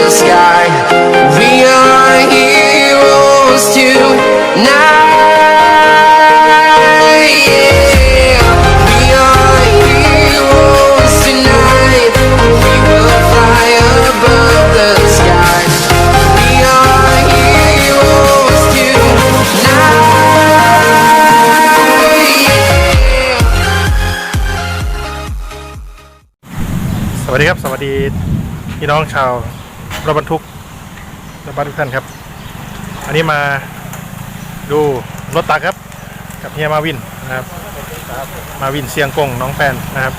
the sky. We are heroes tonight. Yeah. We are heroes tonight. We will fly above the sky. We are heroes tonight. Yeah. สวัสดีครับ สวัสดีพี่น้องชาว รถบรรทุกรถบัสทุกท่านครับ อันนี้มาดูรถตักครับ กับเฮียมาวินนะครับ มาวินเสียงกงน้องแฟนนะครับ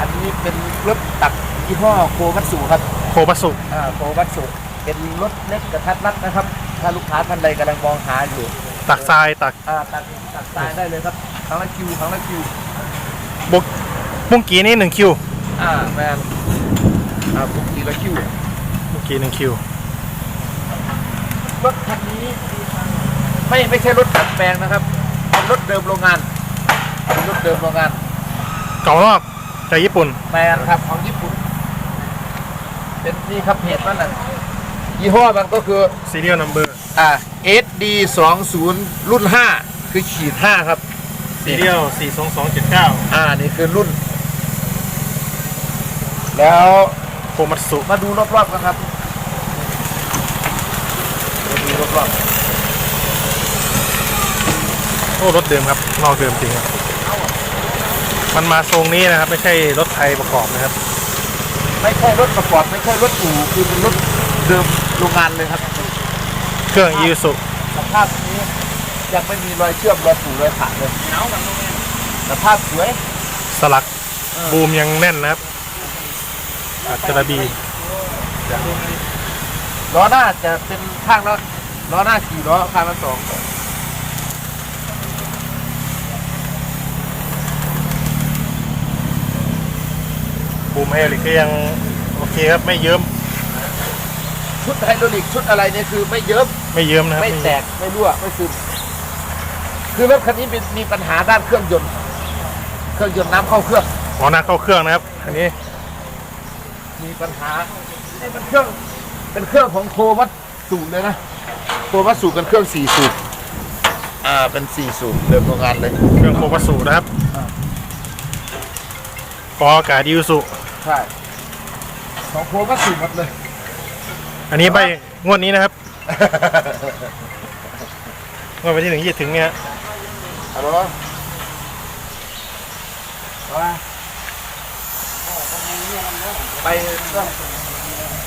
อันนี้เป็นรถตักยี่ห้อโควัตสุครับโคบัสสุอ่าโควัตสุเป็นรถเล็กกระทัดรัดนะครับ ถ้าลูกค้าท่านใดกำลังมองหาอยู่ ตักทรายตักอ่าตักตักตายได้เลยครับครั้งละคิวครั้งละคิวบุกบุ้งกีนี่หนึ่งคิว อ่าแมน อ่าปกติละคิวบุ้งกีหนึ่งคิวรถคันนี้ไม่ไม่ใช่รถดัดแปลงนะครับเป็นรถเดิมโรงงานเป็นรถเดิมโรงงานเก่านอกจากญี่ปุ่นแมนครับของญี่ปุ่น เป็นนี่ครับเพจมันน่ะยี่ห้อมันก็คือ serial number อ่า SD 2 0รุ่น 5 คือขีด 5 ครับ serial 4 2 2 7 9อ่า นี่คือรุ่น แล้ว โคมัตสุมาดูรอบๆกันครับมาดูรอบโอ้รถเดิมครับนอกเดิมจริงครับมันมาทรงนี้นะครับ ไม่ใช่รถไทยประกอบนะครับๆไม่ใช่รถประกอบ ไม่ใช่รถอู่คือเป็นรถเดิมโรงงานเลยครับ เครื่องยูสุสภาพนี้ยังไม่มีรอยเชื่อมรอยผูรอยขาดเลยสภาพสวย สลักบูมยังแน่นนะครับ อาจจะระบีล้อหน้าจะเป็นข้างละล้อหน้าสี่ล้อข้างละสองบูมไฮดรอลิกก็ยังโอเคครับไม่เยิ้มชุดไฮดรอลิกชุดอะไรเนี่ยคือไม่เยิ้มไม่เยิ้มนะครับไม่แตกไม่รั่วไม่ซึมคือรถคันนี้มีมีปัญหาด้านเครื่องยนต์ เครื่องยนต์น้ำเข้าเครื่องหมอนาเข้าเครื่องนะครับอันนี้ มีปัญหานี่เป็นเครื่องเป็นเครื่องของโควัตสูบเลยนะโควัตสูบเป็นเครื่องสี่สูบอ่าเป็นสี่สูบเดิมโรงงานเลยเครื่องโคบัสสุนะครับกออากาศยูสุ ใช่ของโควัตสูบหมดเลย อันนี้ใบงวดนี้นะครับงวดวันที่หนึ่งยี่ถึงเนี่ยฮัลโหลว่า ไปต้อง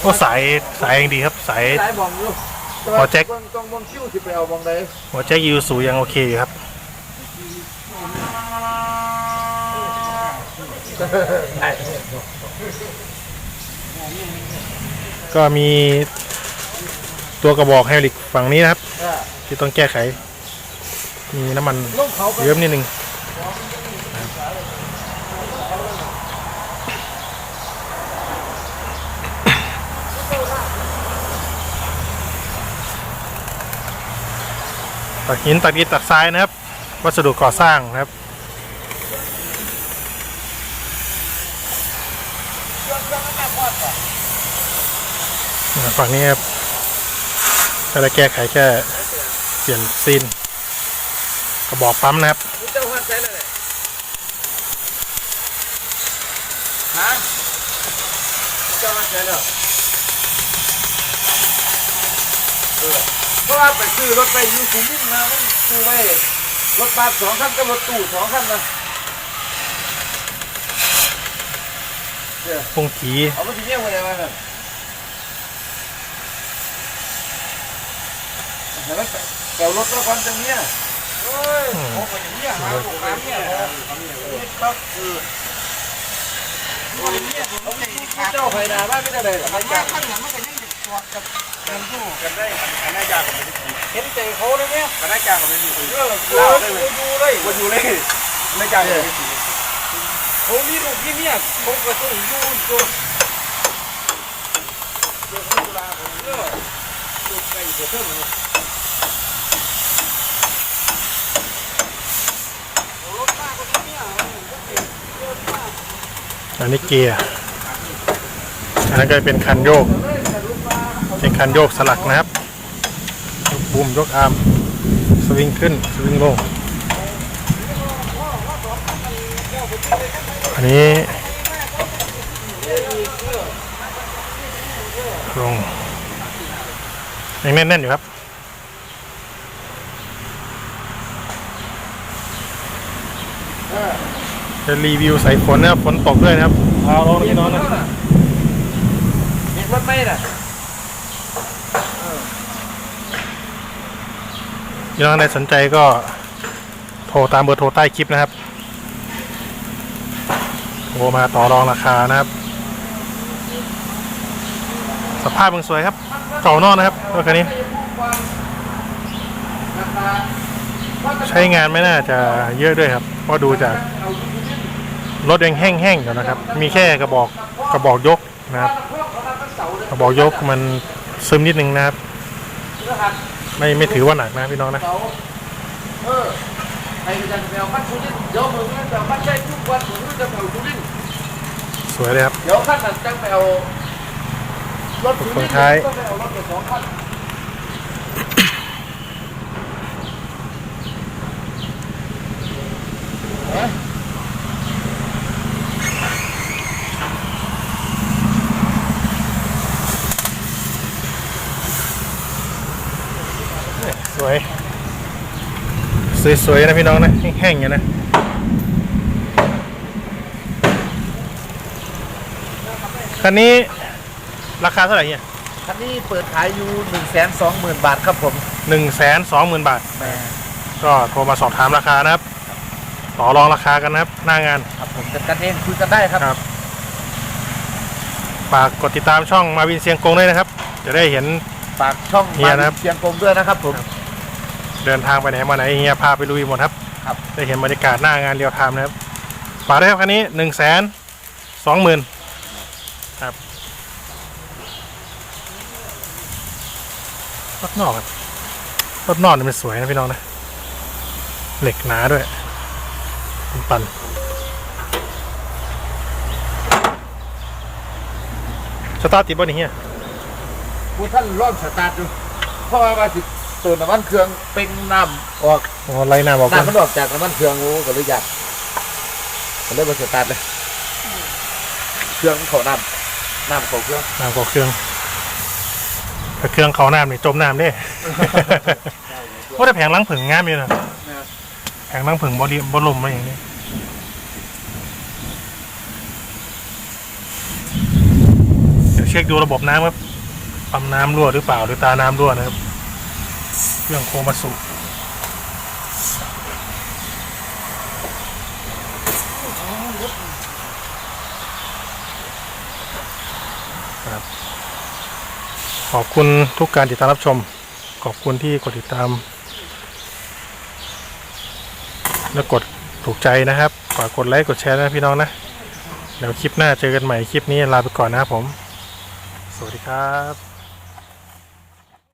ก็สายสายยังดีครับสาย สายบองอยู่หัวแจ็คต้องต้องบองคิ้วที่ไปเอาบองใดหัวแจ็คยูสุยังโอเคอยู่ครับ ก็มีตัวกระบอกไฮดรอลิกฝั่งนี้นะครับที่ต้องแก้ไข มีน้ำมันลงเขาไปเยิ้มนิดนึง ตักหินตักอิฐตักทรายนะครับ วัสดุก่อสร้างนะครับฝั่งนี้ครับก็ได้แก้ไขแค่เปลี่ยนซีนกระบอกปั๊มนะครับเจ้าหัดใช้เลยฮะเจ้าหัดใช้เลย เออเพราะว่าไปซื้อรถไปยูสูงมิ่งมามันซื้อไว้รถบัสสองคันกับรถตู้สองคันนะพงกีเอาไปที่เนี่ยไว้เลยมันเห็นไหมแกวรถแล้วก่อนจังเนี่ยโอ้ยโอ้ยอย่างนี้หาลูกค้าเนี่ยครับเออโอ้ยเนี่ยเอาไปเจ้าไฟนาบ้านไม่ได้เลยหรอไม่จ้างข้างหลังมันก็ยังเด็ กกอดกับกันอยู่กันได้อันน่าจ้างกับไม่ได้เห็นใจเขาเลยไหมกันน่าจ้างกับไม่ได้เออเล่าได้เลยดูเลยวันอยู่เลยไม่จ้างกับไม่ได้ผมมีลูกพี่เนี่ยผมก็ต้องอยู่ตัวเดี๋ยวผมลาผมเลิกลูกไก่เดี๋ยวเพิ่มมันรถมากกว่านี้เนี่ยก็เป็นรถมากอันนี้เกียร์ อันนั้นก็เป็นคันโยก เป็นคันโยกสลักนะครับยกบูมยกอาร์มสวิงขึ้นสวิงลง อันนี้ลงยังแน่นๆอยู่ครับจะรีวิวสายฝนนะครับฝนตกด้วยนะครับเอาลงพี่น้องนะมีรถไหมน่ะ พี่น้องใครสนใจก็โทรตามเบอร์โทรใต้คลิปนะครับโทรมาต่อรองราคานะครับ สภาพมันสวยครับเก่านอกนะครับรถคันนี้ ใช้งานไม่น่าจะเยอะด้วยครับเพราะดูจากรถยังแห้งๆอยู่นะครับ มีแค่กระบอกกระบอกยกนะครับ กระบอกยกมันซึมนิดนึงนะครับ ไม่ไม่ถือว่าหนักนะพี่น้องนะ เออใครจะไปเอาพัดชุดินเดี๋ยวมึงจะพัดใช้ทุกวันมึงจะไปเอาชุดินสวยเลยครับ เดี๋ยวขั้นนั้นจังไปเอารถชุดินคนท้ายต้องไปเอารถไปสองคันส วยสวยๆนะพี่น้องนะแห้งๆอย่างนะคันนี้ราคาเท่าไหร่เนี่ยคันนี้เปิดขายอยู่หนึ่งแสนสองหมื่นบาทครับผมหนึ่งแสนสองหมื่นบาทแม่ก็โทรมาสอบถามราคานะครับ ต่อรองราคากันนะครับ หน้างานครับผมจัดกันเองคุยกันได้ครับครับฝากกดติดตามช่องมาวินเซียงกงด้วยนะครับ จะได้เห็นฝากช่องเฮียนะครับเชียงกงด้วยนะครับผม เดินทางไปไหนมาไหนเฮียพาไปลุยหมดครับครับ ได้เห็นบรรยากาศหน้างานเรียวไทม์นะครับฝากด้วยครับคันนี้หนึ่งแสนสองหมื่นครับรถนอกครับรถนอกนี่มันสวยนะพี่น้องนะเหล็กหนาด้วยเป็นปันสตาร์ทติดบ่นี่เฮียผู้ท่านร่อนสตาร์ทดูเพราะว่ามาสิ ตัวน้ำมันเครื่องเป็นน้ำออกโอ้ไล่หน้าบอกกันน้ำมันออกจากน้ำมันเครื่องโอ้ก็เลยอยากก็เลยมาสตาร์ทเลยเครื่องเขาน้ำน้ำเขาเครื่องน้ำกว่าเครื่องแต่เครื่องเขาน้ำนี่จมน้ำเด้ ว่าแต่แผงล้างผึ่งงามอยู่นะแผงล้างผึ่งบอดีบอลมมาอย่างนี้เดี๋ยวเช็คดูระบบน้ำครับปั๊มน้ำรั่วหรือเปล่าหรือตาน้ำรั่วนะครับ เครื่องโคมาสุครับ ขอบคุณทุกการติดตามรับชม ขอบคุณที่กดติดตาม และกดถูกใจนะครับ ฝากกดไลค์กดแชร์นะพี่น้องนะ เดี๋ยวคลิปหน้าเจอกันใหม่คลิปนี้ลาไปก่อนนะครับผม สวัสดีครับ